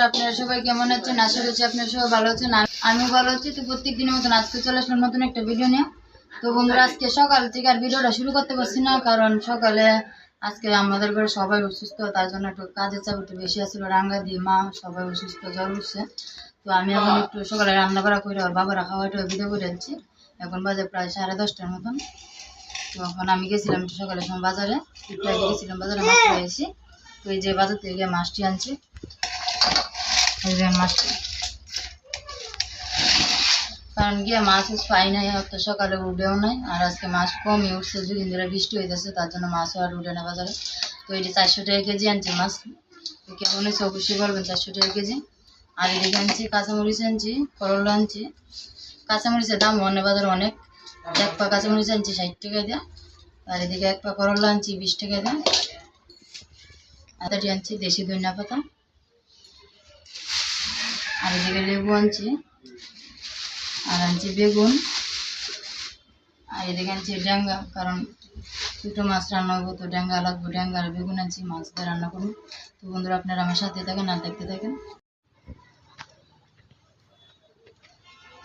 বন্ধুরা আপনারা সবাই কেমন আছেন? আশা করছি আপনারা সবাই ভালো আছেন। আমি- ভালো আছি তো প্রত্যেক দিনের মতন আজকে চলে আসলাম নতুন একটা ভিডিও নিয়ে। তো বন্ধুরা আজকে সকাল থেকে আর ভিডিওটা শুরু করতে পারছি না কারণ সকালে আজকে আমাদের ঘরে সবাই অসুস্থ তার জন্য একটু কাজের চাপ একটু বেশি আসছিল রাঙ্গা দিয়ে মা সবাই অসুস্থ জ্বর উঠছে। তো আমি এখন একটু সকালে রান্না করা করে আর বাবারা খাওয়াটা ভিডিও করে আনছি। এখন বাজে প্রায় সাড়ে দশটার মতন। তো এখন আমি গেছিলাম একটু সকালের সময় বাজারে একটু আগে গেছিলাম বাজারে মাছ নিয়ে এসেছি তো এই যে বাজার থেকে মাছটি আনছি। কারণ গিয়ে মাছ পাই নাই অত সকালে উঠেও নাই, আর আজকে মাছ কমই উঠছে, দুদিন ধরে বৃষ্টি হইতেছে, তার জন্য মাছও আর উঠে না বাজারে। তো এটি চারশো টাকা কেজি আনছি মাছ। কেমন হয়েছে অবশ্যই বলবেন, চারশো টাকা কেজি। আর এদিকে আনছি কাঁচামরিচ আনছি, করলা আনছি। কাঁচামরিচের দাম অনেক বাজারে অনেক। এক পা কাঁচামরিচ আনছি ষাট টাকা দিয়ে, আর এদিকে এক পা করলা আনছি বিশ টাকা দিয়ে। আনছি দেশি ধনিয়া পাতা। আর এদিকে লেবু আনছি। আর আনছি বেগুন। আর এদিকে আনছি ড্যাঙ্গা, কারণ ছোটো মাছ রান্না করব, তো ড্যাঙ্গা লাগবো, ড্যাঙ্গা আর বেগুন আনছি, মাছ দিয়ে রান্না করুন তো বন্ধুরা, আপনারা আমার সাথে থাকেন আর দেখতে থাকেন।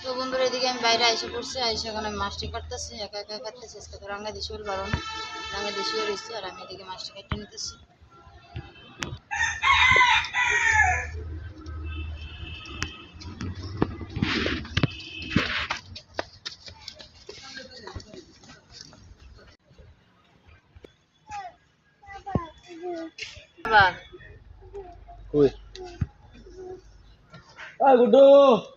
তো বন্ধুরা, এদিকে আমি বাইরে পড়ছি এসে এখন আমি মাছটি কাটতেছি, একা একা কাটতেছি, আজকে তো রাঙ্গা দেশি হল বারো না। আর আমি এদিকে মাছটি কেটে নিতেছি। Bang. Wih. Ah.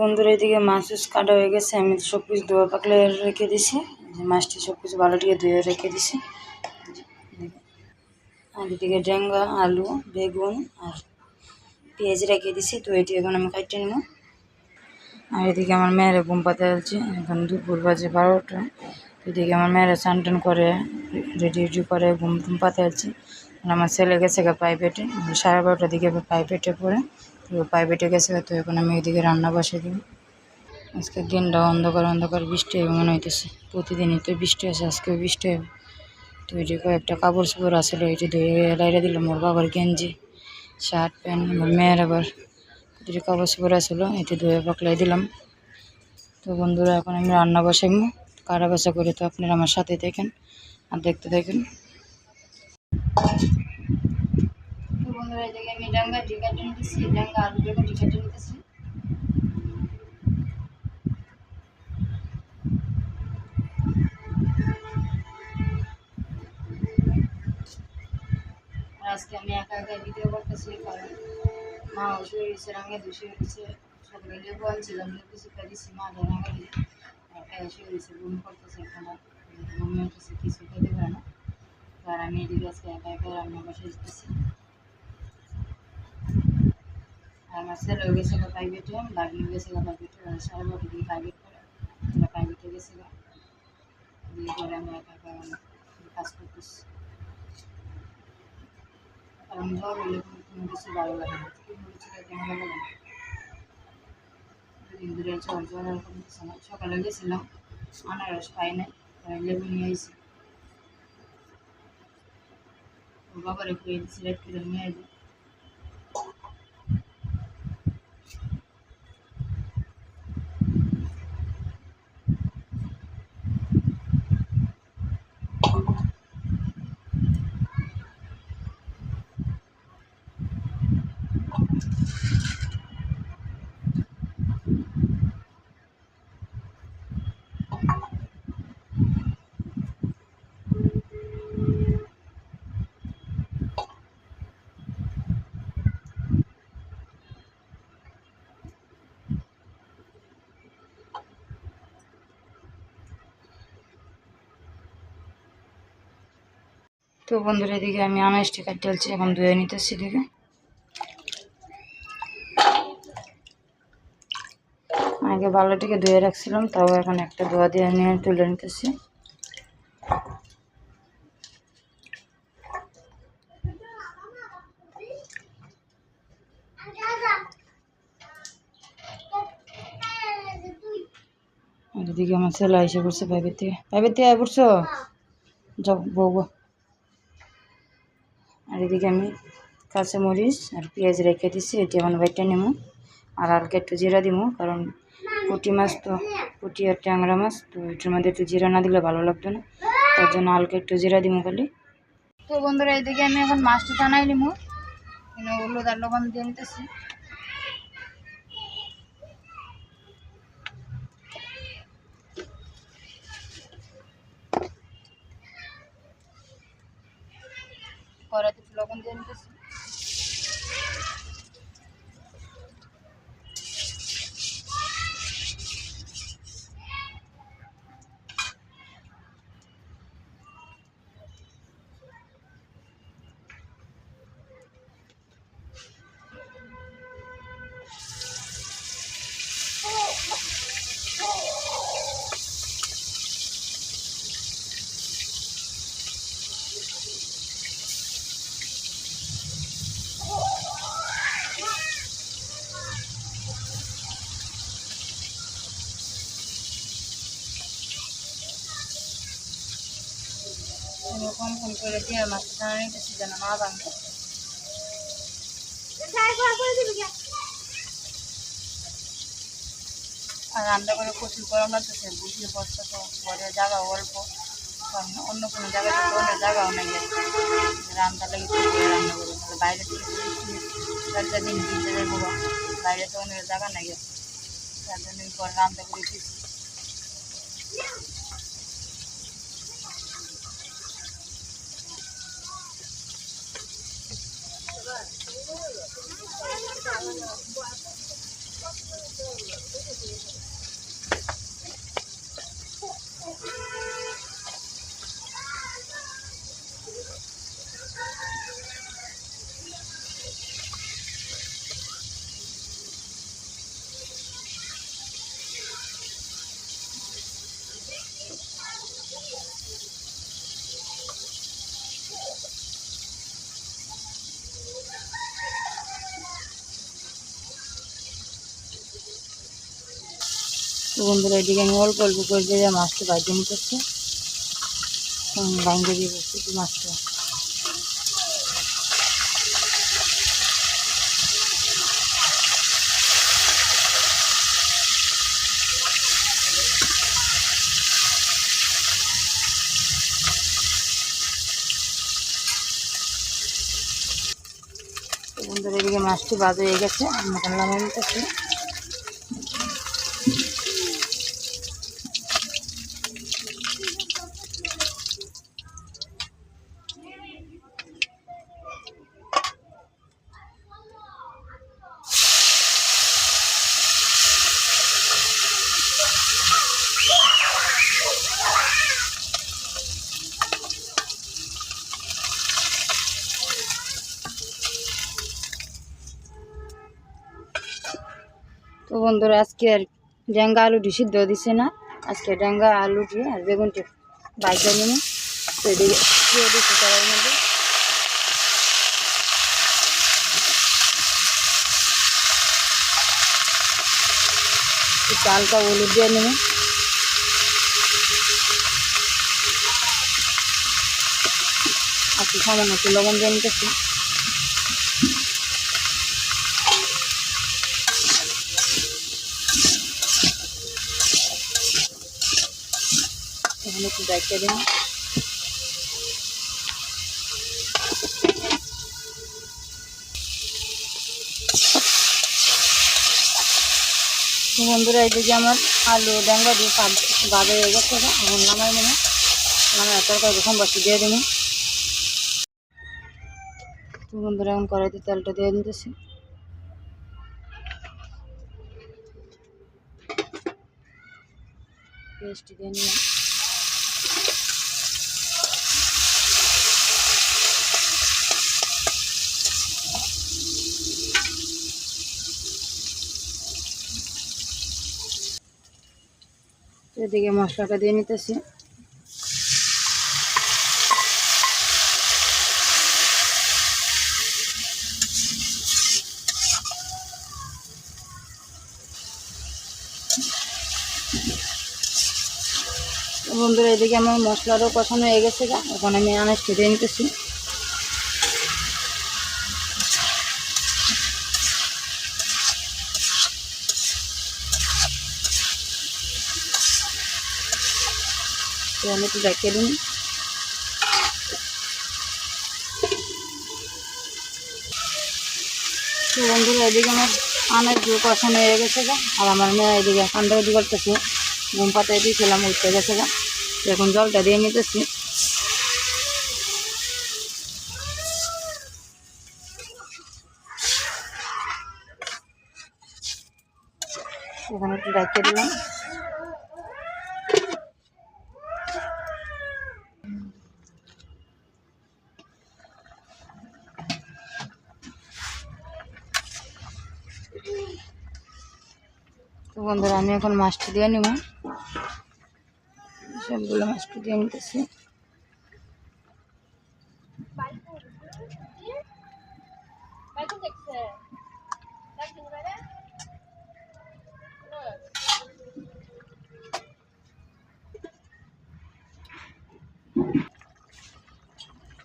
বন্ধুরা, এদিকে মাছ কাটা হয়ে গেছে। আমি সব কিছু ধোয়া পাকলে রেখে দিছি। মাছটি সব কিছু ভালো দিয়ে ধুয়ে রেখে দিছি। আর এদিকে ডেঙ্গা, আলু, বেগুন আর পেঁয়াজ রেখে দিছি। তো এটি এখন আমি কাটতে নিব। আর এদিকে আমার মেয়েরা ঘুম পাতে যাচ্ছে। এখন দুপুর বাজে বারোটা। এদিকে আমার মেয়েরা স্নান টান করে, রেডি রেডি করে ঘুম টুম পাতে যাচ্ছে। আমার ছেলে গেছে প্রাইভেটে সাড়ে বারোটার দিকে প্রাইভেটে পড়ে। প্রাইভেটে গেছে, তো এখন আমি এদিকে রান্না বসে দিই আজকে দিনটা অন্ধকার অন্ধকার বৃষ্টি হবে মনে হইতেছে। প্রতিদিনই তো বৃষ্টি আছে, আজকেও বৃষ্টি হবে। তো এটি কয়েকটা কাপড় চোপড় আসলে এটি ধুয়ে লাইরে দিলাম ওর বাবার গেঞ্জি, শার্ট, প্যান্ট, আমার মেয়ের আবার। দুটি কাপড় চোপড় আসলো এটি ধুয়ে পাকলাই দিলাম। তো বন্ধুরা, এখন আমি রান্না বসাইমু। কারা বাসা করে তো আপনারা আমার সাথে দেখেন আর দেখতে দেখেন। তো বন্ধুরা এদিকে আমি ডাঙ্গা টিকাটা নিতেছি ডাঙ্গা আলু বেগুন টিকাটা নিতেছি আর আজকে আমি একা একা ভিডিও করতেছি, কারণ মা অসুখ হয়েছে রাঙে দুষে হয়েছে সকালে লেবু আনছিলাম লেবু চিপা দিছি মা রাঙা দিয়ে একা এসে হয়েছে ঘুম করতেছে এখন ঘুম উঠেছে কিছু খেতে পারে না। তো আর আমি এদিকে আজকে একা একা রান্না বসে যেতেছি আর আমার ছেলেও গেছে গা প্রাইভেটে বাগিও গেছে গা প্রাইভেটে সাড়ে বারোটার দিকে প্রাইভেট করে ওরা প্রাইভেটে গেছে গা দিয়ে পরে আমি একা একা কাজ করতেছি কারণ জ্বর হলে কোনো কোনো কিছু ভালো লাগে না কোনো কিছু খেতে ভালো লাগে না দুদিন ধরে জ্বর জ্বর আর কমতেছে না সকালে গেছিলাম আনারস পাই নাই তাই লেবু নিয়ে আইসি ওর বাবার একটু সিলেক্ট করে নিয়ে আসি তো বন্ধুরা, এদিকে আমি আনাজটি কাটতে হচ্ছে এখন ধুয়ে নিতেছি এদিকে। আগে বালাটিকে ধুয়ে রাখছিলাম, তাও এখন একটা ধোয়া দিয়ে নিয়ে তুলে নিতেছি। এদিকে আমার ছেলে এসে পড়ছে পাইপের থেকে পাইপের থেকে পড়ছো? যাও বউ। আর এদিকে আমি কাঁচামরিচ আর পেঁয়াজ রেখে দিছি এটি এখন বাইটটা নেব আর হালকা একটু জিরা দিব কারণ পুঁটি মাছ তো, পুঁটি আর ট্যাংরা মাছ, তো এটার মধ্যে একটু জিরা না দিলে ভালো লাগতো না। তার জন্য হালকা একটু জিরা দিব খালি। তো বন্ধুরা, এদিকে আমি এখন মাছটা টানাই নিবো হলুদ আর লবণ দিয়ে নিতেছি। কড়াইতে একটু লবণ দিয়ে নিতেছি। এরকম কম করে দিয়ে মাছটা টানা নিতেছি যেন না ভাঙে আর রান্না করে প্রচুর গরম লাগতেছে বুঝলে বস্তা তো ঘরে জায়গা অল্প কারণ অন্য কোনো জায়গায় তো অন্য জায়গাও নেই রান্না লেগে তো ঘরে রান্না করি তাহলে বাইরে থেকে চার চার দিন ভিজে যাব বাইরে তো অন্য জায়গা নেই তার জন্য ঘরে রান্না করে দিচ্ছি 大了，不安分，要是这个，不是。বন্ধুরা, এদিকে আমি অল্প অল্প করে দিয়ে মাছটা বাইরে নিতেছি বাইরে দিয়ে বসছি মাছটা। তো বন্ধুরা, এদিকে মাছটি বাদ হয়ে গেছে, আমি নামাই নিতেছি। তো বন্ধুরা, আজকে আর ড্যাঙ্গা আলুটি সিদ্ধ দিছে না। আজকে ড্যাঙ্গা আলুটি আর বেগুনটি বাইকে নিয়ে তো এদিকে দিয়ে দিচ্ছি কড়াইয়ের মধ্যে। হালকা হলুদ দিয়ে নেবে। আর একটু সামান্য লবণ দিয়ে নিতেছি। এখানে একটু দায়িত্ব দিন। বন্ধুরা এদিকে আমার আলু ডাঙ্গা দিয়ে পাক বাদে হয়ে গেছে এখন নামাই মনে নামাই তরকারি রকম বাসি দিয়ে দেবো। বন্ধুরা, এখন কড়াইতে তেলটা দিয়ে দিতেছি। পেস্ট দিয়ে নিয়ে এদিকে মশলাটা দিয়ে নিতেছি। বন্ধুরা, এদিকে আমার মশলারও কষানো হয়ে গেছে এখন আমি আনাজটা দিয়ে নিতেছি। রেখে দিন। তো বন্ধুরা, এদিকে আমার আনাজ দিয়ে কষানো হয়ে গেছে গা। আর আমার মেয়ে এদিকে কান্দা উদি করতেছে। ঘুম পাতায় দিয়েছিলাম উঠতে গেছে গা। এখন জলটা দিয়ে নিতেছি। এখন একটু রেখে দিলাম। বন্ধুরা, আমি এখন মাছটা দিয়ে নিব। সবগুলো মাছটা দিয়ে নিতেছি।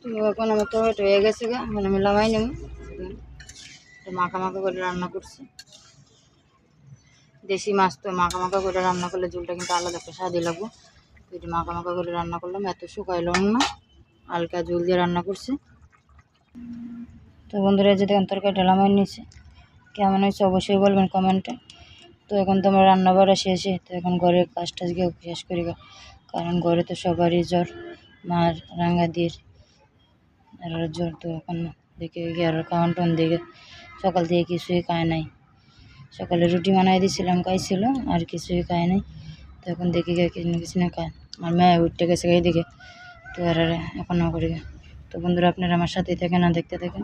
তো এখন আমার টমেটো হয়ে গেছে গা, এখন আমি লাগাই নেব। তো মাখা মাখা করে রান্না করছি। দেশি মাছ তো মাখা মাখা করে রান্না করলে ঝোলটা কিন্তু আলাদা একটা স্বাদই লাগবো। তো মাখা মাখা করে রান্না করলাম, এত শুকাইলো না। হালকা ঝোল দিয়ে রান্না করছি। তো বন্ধুরা যদি তরকারিটা লামাই নিয়েছে কেমন হয়েছে অবশ্যই বলবেন কমেন্টে। তো এখন তো আমার রান্না বাড়া শেষে তো এখন ঘরের কাজ টাজ গিয়ে শেষ করি। কারণ ঘরে তো সবারই জ্বর, মার রাঙ্গাদির আর জ্বর তো এখন দেখে গিয়ে আর খাওয়ান টান দিকে সকাল থেকে কিছুই খায় নাই। সকালে রুটি বানাই দিয়েছিলাম, খাইছিল, আর কিছুই খায় নাই। তো এখন দেখি গিয়ে কিছু না খায়। আর মেয়ে উঠতে গেছে এই দিকে তো আর এখন না করি তো বন্ধুরা, আপনারা আমার সাথেই থাকেন না দেখতে থাকেন।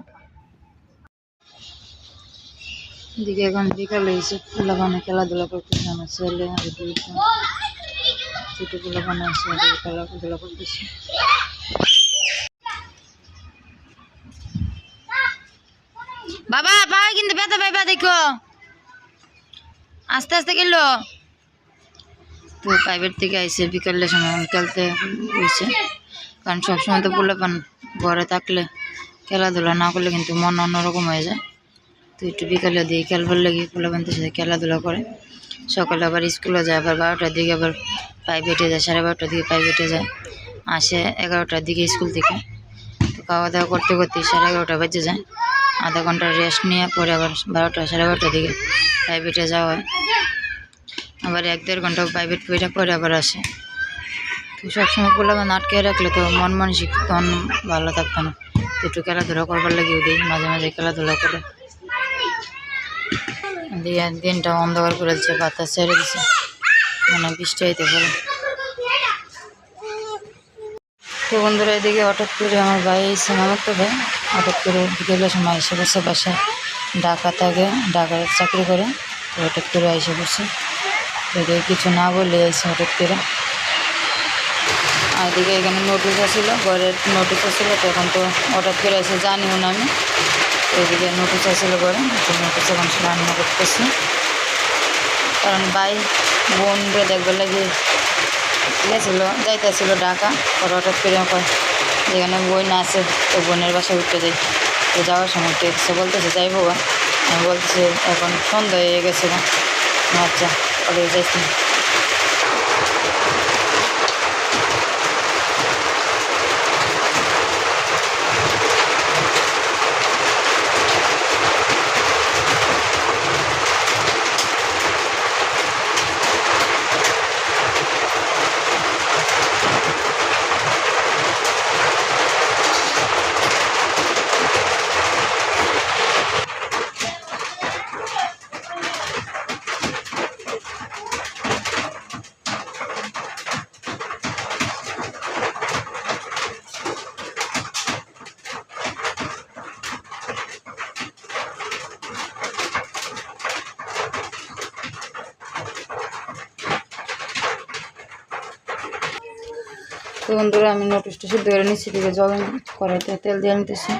দিকে এখন বিকাল হয়েছে পোলাপানে খেলাধুলা করতেছে আমার ছেলে আর ছোটো পোলাপানে আছে খেলাধুলা করতেছে। বাবা পায়ে কিন্তু ব্যথা পাইবা দেখো। আস্তে আস্তে গেল তো প্রাইভেট থেকে আইসে বিকালের সময় খেলতে হয়েছে কারণ সবসময় তো বলে পান ঘরে থাকলে খেলাধুলা না করলে কিন্তু মন অন্যরকম হয়ে যায়। তো একটু বিকালে দিয়ে খেলবার লেগে, পোলাপানদের সাথে খেলাধুলা করে। সকালে আবার স্কুলে যায়, আবার বারোটার দিকে আবার প্রাইভেটে যায়, সাড়ে বারোটার দিকে প্রাইভেটে যায়। আসে এগারোটার দিকে স্কুল থেকে। তো খাওয়া দাওয়া করতে করতে সাড়ে এগারোটা বেজে যায়। আধা ঘণ্টা রেস্ট নিয়ে পরে আবার বারোটা, সাড়ে বারোটার দিকে প্রাইভেটে যাওয়া হয়। আবার এক দেড় ঘণ্টা প্রাইভেট বইটা পরে আবার আসে। তো সবসময় পোলাপান আটকে রাখলে তো মন মানসিক তখন ভালো থাকতো না। তো একটু খেলাধুলা করবার লাগিয়ে দিই, মাঝে মাঝে খেলাধুলা করে। দিয়ে দিনটা অন্ধকার করে দিচ্ছে বাতাস ছেড়ে দিচ্ছে মানে বৃষ্টি হইতে পারে। তো বন্ধুরা, এদিকে হঠাৎ করে আমার ভাই এসে তো ভাই হঠাৎ করে বিকেলের সময় এসে বসে বাসায় ঢাকা থাকে ঢাকায় চাকরি করে, তো হঠাৎ করে এসে বসে। এদিকে কিছু না বলে এসে হঠাৎ করে। আর এদিকে এখানে নোটিশ আসছিল ঘরের নোটিশ আসছিল তখন তো হঠাৎ করে এসে জানিও না আমি। এদিকে নোটিশ আসছিল ঘরে, তো নোটিশ এখন রান্না করতেছি। কারণ ভাই বোনরে দেখবার লাগে গেছিল যাইতেছিল ঢাকা পরে হঠাৎ করে যেখানে বোন আছে তো বোনের বাসায় উঠতে যাই। তো যাওয়ার সময় তো সে বলতেছে, যাই বাবা আমি এখন সন্ধ্যা হয়ে গেছে না আচ্ছা কলেজে যাইছি বন্ধুরা আমি নোটিশটা সিদ্ধ ধরে নিচ্ছি দিকে জল কড়াইতে তেল দিয়ে নিতেছি।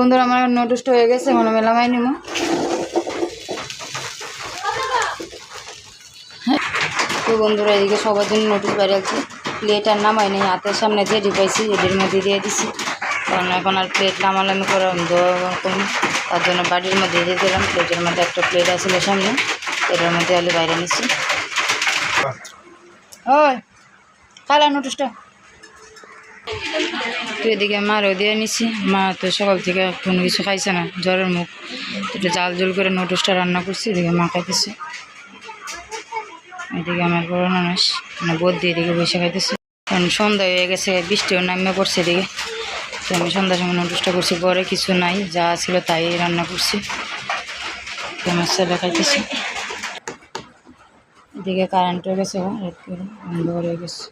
বন্ধুরা, আমার নোটিশটা হয়ে গেছে মনে মেলামাই নিব তো বন্ধুরা, এদিকে সবার জন্য নোটিশ বাইরে আছে। প্লেট আর নামাই নেই, হাতের সামনে যে পাইছি এদের মধ্যে দিয়ে দিছি। কারণ এখন আর প্লেট নামালামি করা কম তার জন্য বাড়ির মধ্যে দিয়ে দিলাম প্লেটের মধ্যে একটা প্লেট আসলে সামনে, এটার মধ্যে আলু বাইরে নিছি। ওই, কালা নোটিশটা তো এদিকে মারও দিয়ে নিছি মা তো সকাল থেকে কোনো কিছু খাইছে না, জ্বরের মুখ। একটু জাল জল করে নোটসটা রান্না করছি, এদিকে মা খাইতেছে। এদিকে আমার বড় মানুষ মানে বোধ দিয়ে এদিকে বসে খাইতেছে। কারণ সন্ধ্যা হয়ে গেছে, বৃষ্টিও নামে পড়ছে এদিকে। তো আমি সন্ধ্যার সময় নোটসটা করছি ঘরে কিছু নাই, যা ছিল তাই রান্না করছি। আমার ছেলে খাইতেছে। এদিকে কারেন্ট হয়ে গেছে অন্ধকার হয়ে গেছে।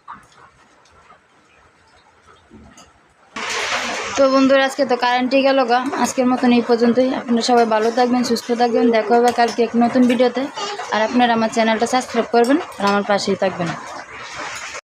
তো বন্ধুরা, আজকে তো কারেন্টই গেল গা। আজকের মতন এই পর্যন্তই। আপনারা সবাই ভালো থাকবেন, সুস্থ থাকবেন। দেখা হবে কালকে এক নতুন ভিডিওতে। আর আপনারা আমার চ্যানেলটা সাবস্ক্রাইব করবেন আর আমার পাশেই থাকবেন।